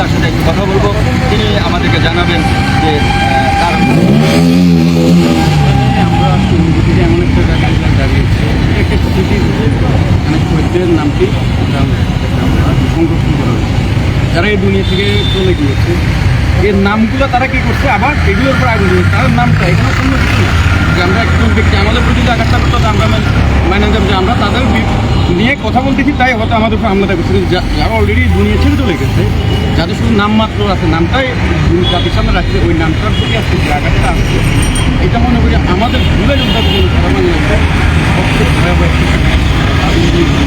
তার সাথে কথা বলব। তিনি আমাদেরকে জানাবেন যে তার আমরা এমন নামটি সংরক্ষণ করা হয়েছে যারা এই দুনিয়া থেকে চলে গিয়েছে, এর নামগুলো তারা কি করছে? আবার এগুলোর উপর আগুন তার নামটা এখানে কোনো যে আমরা একজন ব্যক্তি, আমাদের প্রতি আঘাতটা করতো আমরা মানে যে আমরা তাদের নিয়ে কথা বলতেছি তাই হয়তো আমাদের উপর হামলাটা যারা অলরেডি দুনিয়া ছেড়ে চলে গেছে, যাদের শুধু নামমাত্র আছে, নামটাই জাতির সামনে রাখছে, ওই নামটার প্রতি আজকে যে আঘাতটা আসছে এটা মনে করি আমাদের ভুলে যোদ্ধা জীবন ঘটনা।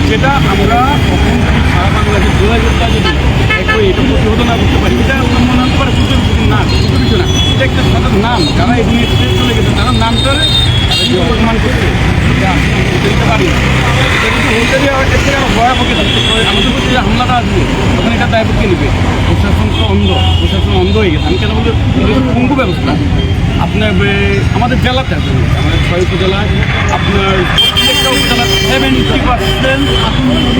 যেটা আমরা কখন সারা বাংলাদেশে ভুলে যোদ্ধা যদি একটু প্রতিহত না করতে পারি, এটা মনে হতে পারে সুযোগ না কিছু না। এটা একটা তাদের নাম, যারা ছেড়ে চলে গেছে, তারা নামটার অপমান করছে। বলতে দিতে বলতে আমাদের যে হামলাটা আসবে তখন এটা দায়িত্ব কে নেবে। প্রশাসন অন্ধ প্রশাসন অন্ধ হয়ে আমি কেন এটা পঙ্গু ব্যবস্থা। আপনার আমাদের জেলাতে আছে। আমাদের ছয় উপজেলায় আপনার প্রত্যেকটা উপজেলা সেভেন্টি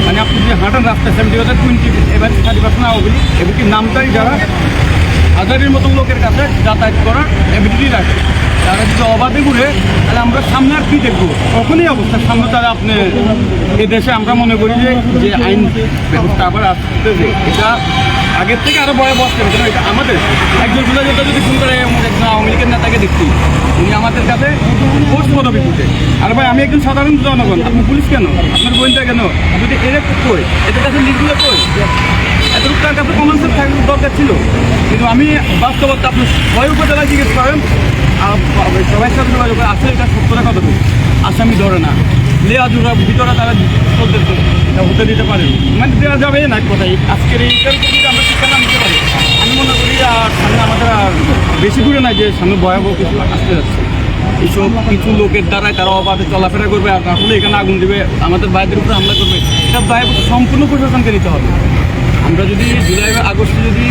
মানে আপনি যে হাঁটার রাস্তা সেভেন্টি পার্সেন্ট টোয়েন্টি এবার থার্টি পার্সেন্ট আওয়ামী এমনকি নামটাই যারা হাজারের মতো লোকের কাছে যাতায়াত করার এবিলিটি রাখে। তারা যদি অবাধে ঘুরে, তাহলে আমরা সামনে আর কি দেখব? কখনই অবস্থা সামনে তারা আপনি এ দেশে আমরা মনে করি যে যে আইন ব্যবস্থা আবার আসতেছে। এটা আগের থেকে আরও বড় বস করে এটা আমাদের। একজন জুলাই যোদ্ধা যদি খুন করে একজন আওয়ামী লীগের নেতাকে দেখছি, উনি আমাদের কাছে পোস্ট পদবি উঠে আর ভাই, আমি একজন সাধারণ জনগণ, আপনি পুলিশ কেন? আপনার গোয়েন্দা কেন? যদি এর কই? এদের কাছে লিখগুলো কই? তার কাছে দরকার ছিল। কিন্তু আমি বাস্তবতা আপনি ছয় উপজেলায় জিজ্ঞেস করেন সবাই সাথে যোগাযোগ করে, আসলে এটা সত্যটা কত আসামি ধরে না। লেয়াজুরা ভিতরে তারা এটা হতে দিতে পারে। মানে দেওয়া যাবে না কথাই আজকের যদি আমরা নিতে পারি। আমি মনে করি আর সামনে আমাদের আর বেশি দূরে না যে সামনে ভয়াবহ কিছু আসতে যাচ্ছে। এইসব কিছু লোকের দ্বারাই তারা অবাধে চলাফেরা করবে আর আসলে এখানে আগুন দেবে। আমাদের বাইরের উপরে হামলা করবে। এটা দায় সম্পূর্ণ প্রশাসনকে নিতে হবে। আমরা যদি জুলাই বা আগস্টে যদি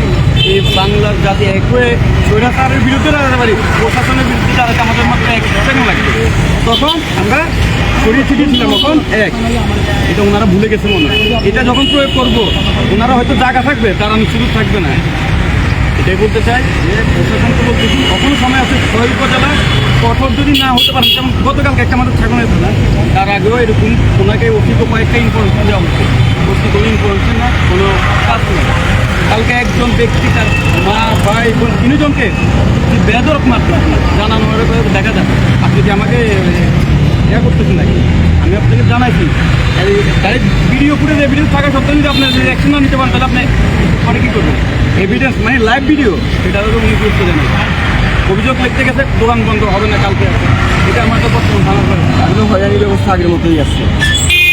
এই বাংলার জাতি এক হয়ে স্বৈরাচারের বিরুদ্ধে দাঁড়াতে পারি, প্রশাসনের বিরুদ্ধে দাঁড়াতে আমাদের মাত্র এক সেকেন্ড লাগবে। তখন আমরা ছড়িয়ে ছিটিয়ে ছিলাম তখন এক। এটা ওনারা ভুলে গেছে মনে। এটা যখন প্রয়োগ করব, ওনারা হয়তো জায়গা থাকবে, তারা শুধু থাকবে না। এটাই বলতে চাই যে প্রশাসন প্রশাসনকে বলতেছি কখনো সময় আছে ছয় উপজেলা কঠোর যদি না হতে পারে, যেমন গতকালকে একটা আমাদের ছাগলের না তার আগেও এরকম ওনাকে অতীত কয়েকটা ইনফরমেশন দেওয়া হচ্ছে অতীত কোনো ইনফরমেশন না, কোনো কাজ নেই কালকে একজন ব্যক্তি তার মা, ভাই, বোন, তিনজনকে বেদরক মাত্র জানানো তো দেখা যাবে আপনি কি আমাকে ইয়া করতেছেন নাকি? আমি আপনাকে জানাইছি। ডাইরেক্ট ভিডিও ফুটেজ এভিডেন্স থাকা সত্ত্বেও যদি আপনার অ্যাকশন নিতে পারেন, তাহলে আপনি পরে কী করবেন? এভিডেন্স মানে লাইভ ভিডিও সেটা হলো উনি গুরুত্ব দেন। অভিযোগ লিখতে গেছে, দোকান বন্ধ হবে না কালকে। এটা আমার তো বর্তমান থানা করে একদম হয়রানি ব্যবস্থা আগের মতোই আসছে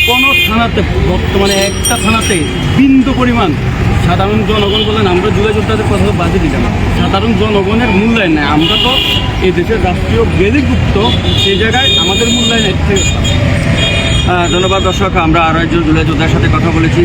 কোনো থানাতে, বর্তমানে একটা থানাতে বিন্দু পরিমাণ সাধারণ জনগণ বলেন, আমরা যোগাযোগ তাদের কথা তো দিলাম, সাধারণ জনগণের মূল্যায়ন নেই। আমরা তো এই দেশের রাষ্ট্রীয় গেলিগুপ্ত সেই জায়গায় আমাদের মূল্যায়ন ধন্যবাদ দর্শক, আমরা আরও একজন জুলাই যোদ্ধার সাথে কথা বলেছি।